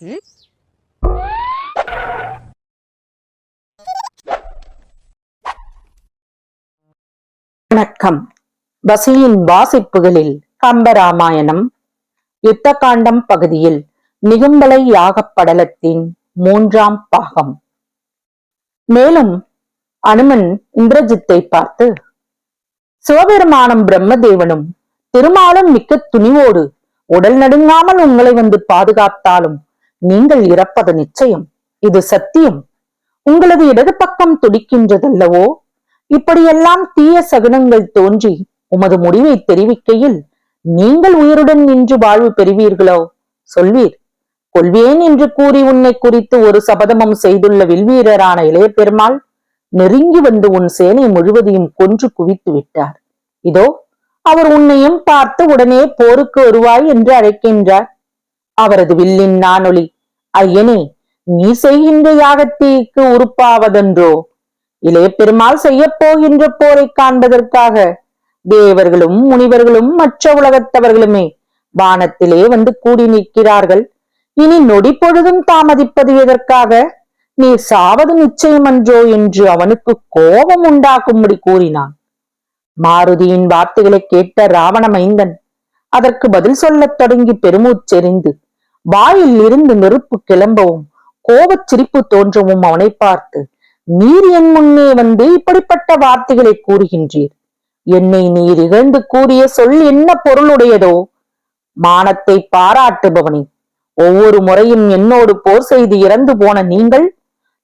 ம்? வணக்கம் பசியின் வாசிப்புகளில் கம்பராமாயணம் யுத்தகாண்டம் பகுதியில் நிகும்பலை யாகப்படலத்தின் மூன்றாம் பாகம் மேலும் அனுமன் இந்திரஜித்தை பார்த்து சிவபெருமானும் பிரம்மதேவனும் திருமாலும் மிக்க துணிவோடு உடல் நடுங்காமல் உங்களை வந்து பாதுகாத்தாலும் நீங்கள் இறப்பது நிச்சயம். இது சத்தியம். உங்களது இடது பக்கம் துடிக்கின்றதல்லவோ? இப்படியெல்லாம் தீய சகுனங்கள் தோன்றி உமது முடிவை தெரிவிக்கையில் நீங்கள் உயிருடன் நின்று வாழ்வு பெறுவீர்களோ? சொல்வீர். கொள்வேன் என்று கூறி உன்னை குறித்து ஒரு சபதமும் செய்துள்ள வில்வீரரான இளைய பெருமாள் நெருங்கி வந்து உன் சேனை முழுவதையும் கொன்று குவித்து விட்டார். இதோ அவர் உன்னையும் பார்த்து உடனே போருக்கு வருவாய் என்று அழைக்கின்றார். அவரது வில்லின் நானொலி ஐயனே நீ செய்கின்ற யாகத்தீக்கு உறுப்பாவதென்றோ? இளைய பெருமாள் செய்ய போகின்ற போரை காண்பதற்காக தேவர்களும் முனிவர்களும் மற்ற உலகத்தவர்களுமே வானத்திலே வந்து கூடி நிற்கிறார்கள். இனி நொடி பொழுதும் தாமதிப்பது எதற்காக? நீ சாவது நிச்சயமன்றோ என்று அவனுக்கு கோபம் உண்டாக்கும்படி கூறினான். மாருதியின் வார்த்தைகளை கேட்ட ராவண மைந்தன் அதற்கு பதில் சொல்லத் தொடங்கி பெருமூச்செறிந்து வாயில் இருந்து நெருப்பு கிளம்பவும் கோபச் சிரிப்பு தோன்றவும் அவனை பார்த்து நீர் என் முன்னே வந்து இப்படிப்பட்ட வார்த்தைகளை கூறுகின்றீர். என்னை நீர் இகழ்ந்து கூறிய சொல் என்ன பொருளுடையதோ? மானத்தை பாராட்டுபவனே ஒவ்வொரு முறையும் என்னோடு போர் செய்து இறந்து போன நீங்கள்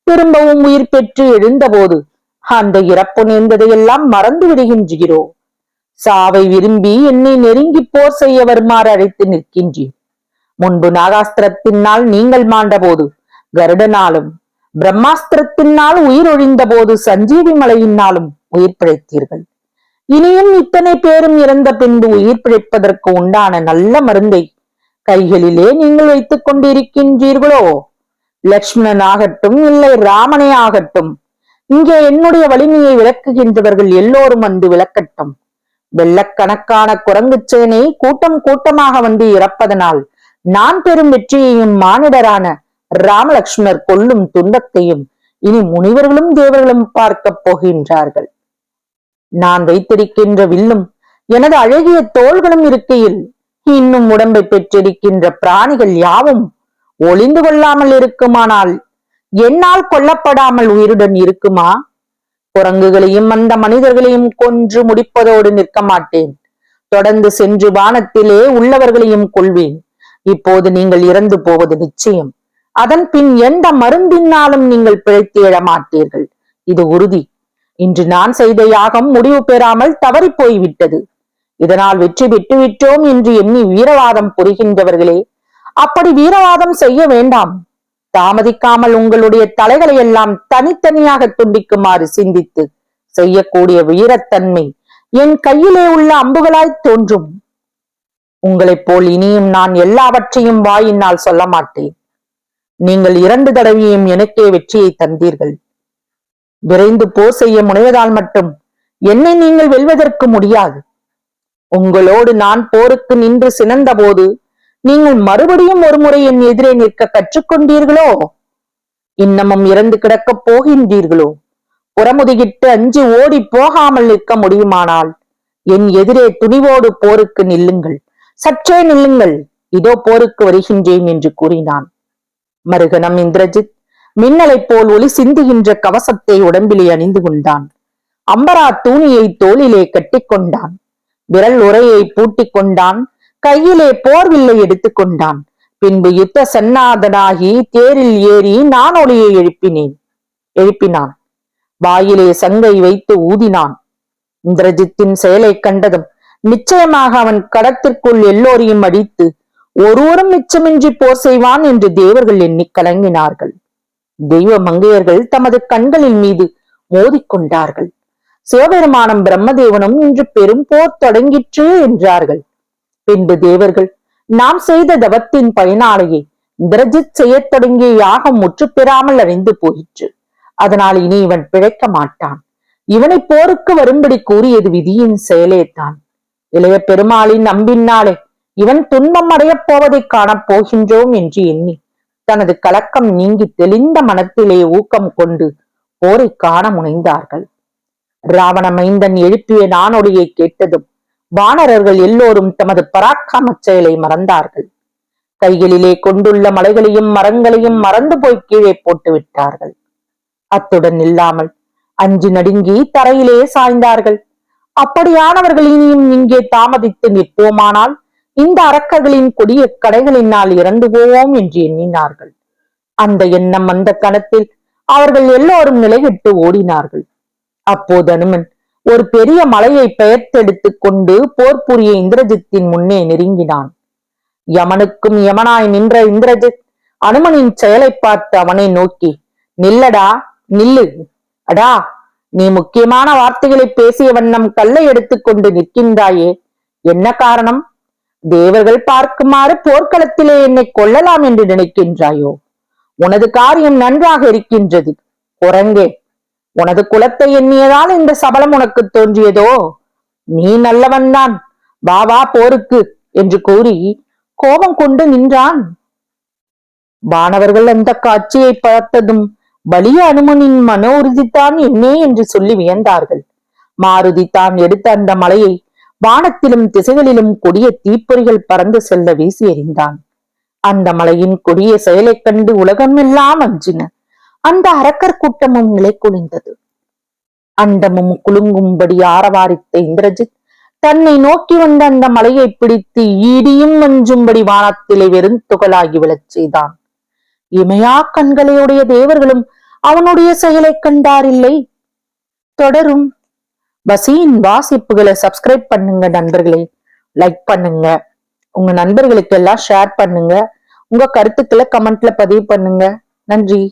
திரும்பவும் உயிர் பெற்று எழுந்தபோது அந்த இறப்பு நேர்ந்ததையெல்லாம் மறந்து விடுகின்றீரோ? சாவை விரும்பி என்னை நெருங்கி போர் செய்ய வருமாறு அழைத்து நிற்கின்றீர். முன்பு நாகாஸ்திரத்தினால் நீங்கள் மாண்டபோது கருடனாலும் பிரம்மாஸ்திரத்தினால் உயிர் ஒழிந்த போது சஞ்சீவி மலையினாலும் உயிர் பிழைத்தீர்கள். இனியும் இத்தனை பேரும் இறந்த பின்பு உயிர் பிழைப்பதற்கு உண்டான நல்ல மருந்தை கைகளிலே நீங்கள் வைத்துக் கொண்டிருக்கின்றீர்களோ? லக்ஷ்மணன் ஆகட்டும் இல்லை ராமனே ஆகட்டும் இங்கே என்னுடைய வலிமையை விளக்குகின்றவர்கள் எல்லோரும் வந்து விளக்கட்டும். வெள்ளக்கணக்கான குரங்கு சேனை கூட்டம் கூட்டமாக வந்து இறப்பதனால் நான் பெறும் வெற்றியையும் மானிடரான ராமலக்ஷ்மணர் கொல்லும் துன்பத்தையும் இனி முனிவர்களும் தேவர்களும் பார்க்கப் போகின்றார்கள். நான் வைத்திருக்கின்ற வில்லும் எனது அழகிய தோள்களும் இருக்கையில் இன்னும் உடம்பை பெற்றிருக்கின்ற பிராணிகள் யாவும் ஒளிந்து கொள்ளாமல் இருக்குமானால் என்னால் கொல்லப்படாமல் உயிருடன் இருக்குமா? குரங்குகளையும் அந்த மனிதர்களையும் கொன்று முடிப்பதோடு நிற்க மாட்டேன். தொடர்ந்து சென்று வானத்திலே உள்ளவர்களையும் கொள்வேன் இப்போது நீங்கள் இறந்து போவது நிச்சயம். அதன் பின் எந்த மருந்தினாலும் நீங்கள் பிழைத்து எழ மாட்டீர்கள். இது உறுதி. இன்று நான் செய்த யாகம் முடிவு பெறாமல் தவறி போய்விட்டது இதனால் வெற்றி பெற்று விட்டோம் என்று எண்ணி வீரவாதம் புரிகின்றவர்களே அப்படி வீரவாதம் செய்ய வேண்டாம். தாமதிக்காமல் உங்களுடைய தலைகளை எல்லாம் தனித்தனியாக துண்டிக்குமாறு சிந்தித்து செய்யக்கூடிய வீரத்தன்மை என் கையிலே உள்ள அம்புகளாய் தோன்றும். உங்களைப் போல் இனியும் நான் எல்லாவற்றையும் வாயினால் சொல்ல மாட்டேன். நீங்கள் இரண்டு தடவையும் எனக்கே வெற்றியை தந்தீர்கள். விரைந்து போர் செய்ய முனைவதால் மட்டும் என்னை நீங்கள் வெல்வதற்கு முடியாது. உங்களோடு நான் போருக்கு நின்று சினந்த போது நீங்கள் மறுபடியும் ஒரு முறை என் எதிரே நிற்க கற்றுக்கொண்டீர்களோ? இன்னமும் இறந்து கிடக்கப் போகின்றீர்களோ? புறமுதுகிட்டு அஞ்சு ஓடி போகாமல் நிற்க முடியுமானால் என் எதிரே துணிவோடு போருக்கு நில்லுங்கள். சற்றே நில்லுங்கள். இதோ போருக்கு வருகின்றேன் என்று கூறினான். மருகனம் இந்திரஜித் மின்னலைப் போல் ஒளி சிந்துகின்ற கவசத்தை உடம்பிலே அணிந்து கொண்டான். அம்பரா தூணியை தோளிலே கட்டிக்கொண்டான் விரல் உரையை பூட்டிக் கொண்டான். கையிலே போர்வில்லை எடுத்துக் கொண்டான். பின்பு யுத்த சன்னாதனாகி தேரில் ஏறி நான் ஒளியை எழுப்பினேன். எழுப்பினான். வாயிலே சங்கை வைத்து ஊதினான். இந்திரஜித்தின் செயலை கண்டதும் நிச்சயமாக அவன் கடத்திற்குள் எல்லோரையும் அடித்து ஒருவரும் மிச்சமின்றி போர் செய்வான் என்று தேவர்கள் எண்ணி கலங்கினார்கள். தெய்வ மங்கையர்கள் தமது கண்களின் மீது மோதிக்கொண்டார்கள். சிவபெருமானம் பிரம்மதேவனும் இன்று பெரும் போர் தொடங்கிற்று என்றார்கள். பின்பு தேவர்கள் நாம் செய்த தவத்தின் பயனாலேயே பிரஜித் செய்யத் தொடங்கிய யாகம் முற்று பெறாமல் அறிந்து போயிற்று. அதனால் இனி இவன் பிழைக்க மாட்டான். இவனை போருக்கு வரும்படி கூறியது விதியின் செயலே தான் இளைய பெருமாளின் நம்பினாலே இவன் துன்பம் அடையப் போவதை காணப் போகின்றோம் என்று எண்ணி தனது கலக்கம் நீங்கி தெளிந்த மனத்திலே ஊக்கம் கொண்டு போரை காண முனைந்தார்கள். ராவண மைந்தன் எழுப்பிய நானொலியை கேட்டதும் வானரர்கள் எல்லோரும் தமது பராக்கிரமச் செயலை மறந்தார்கள். கைகளிலே கொண்டுள்ள மலைகளையும் மரங்களையும் மறந்து போய் கீழே போட்டு விட்டார்கள். அத்துடன் இல்லாமல் அஞ்சு நடுங்கி தரையிலே சாய்ந்தார்கள். அப்படியானவர்கள் இனியும் இங்கே தாமதித்து நிற்போமானால் இந்த அரக்கர்களின் கொடிய கடைகளினால் இறந்து போவோம் என்று எண்ணினார்கள். அந்த எண்ணம் வந்த கணத்தில் அவர்கள் எல்லோரும் நிலைவிட்டு ஓடினார்கள். அப்போது அனுமன் ஒரு பெரிய மலையை பெயர்த்தெடுத்துக் கொண்டு போர் புரிய இந்திரஜித்தின் முன்னே நெருங்கினான். யமனுக்கும் யமனாய் நின்ற இந்திரஜித் அனுமனின் செயலை பார்த்து அவனை நோக்கி நில்லடா நில்லு. அடா நீ முக்கியமான வார்த்தைகளை பேசிய வண்ணம் கல்லை எடுத்துக்கொண்டு நிற்கின்றாயே. என்ன காரணம்? தேவர்கள் பார்க்குமாறு போர்க்களத்திலே என்னை கொல்லலாம் என்று நினைக்கின்றாயோ? உனது காரியம் நன்றாக இருக்கின்றது. குரங்கே உனது குலத்தை எண்ணியதால் இந்த சபலம் உனக்கு தோன்றியதோ? நீ நல்லவன்தான் வா வா போருக்கு என்று கூறி கோபம் கொண்டு நின்றான். வானவர்கள் அந்த காட்சியை பார்த்ததும் வலிய அனுமனின் மன உறுதித்தான் என்னே என்று சொல்லி வியந்தார்கள். மாருதி தான் எடுத்த அந்த மலையை வானத்திலும் திசைகளிலும் கொடிய தீப்பொறிகள் பறந்து செல்ல வீசி எறிந்தான். அந்த மலையின் கொடிய செயலைக் கண்டு உலகம் எல்லாம் அஞ்சின. அந்த அரக்கர் கூட்டமும் நிலை குனிந்தது அண்டமும் குலுங்கும்படி ஆரவாரித்த இந்திரஜித் தன்னை நோக்கி வந்த அந்த மலையை பிடித்து ஈடியும் மஞ்சும்படி வானத்திலே வெறும் துகளாகி விழச் செய்தான். இமையா கண்களையுடைய தேவர்களும் அவனுடைய செயலைக் கண்டாரில்லை தொடரும். பசியின் வாசிப்புகளை சப்ஸ்கிரைப் பண்ணுங்க நண்பர்களே. லைக் பண்ணுங்க. உங்க நண்பர்களுக்கு எல்லாம் ஷேர் பண்ணுங்க. உங்க கருத்துக்களை கமெண்ட்ல பதிவு பண்ணுங்க. நன்றி.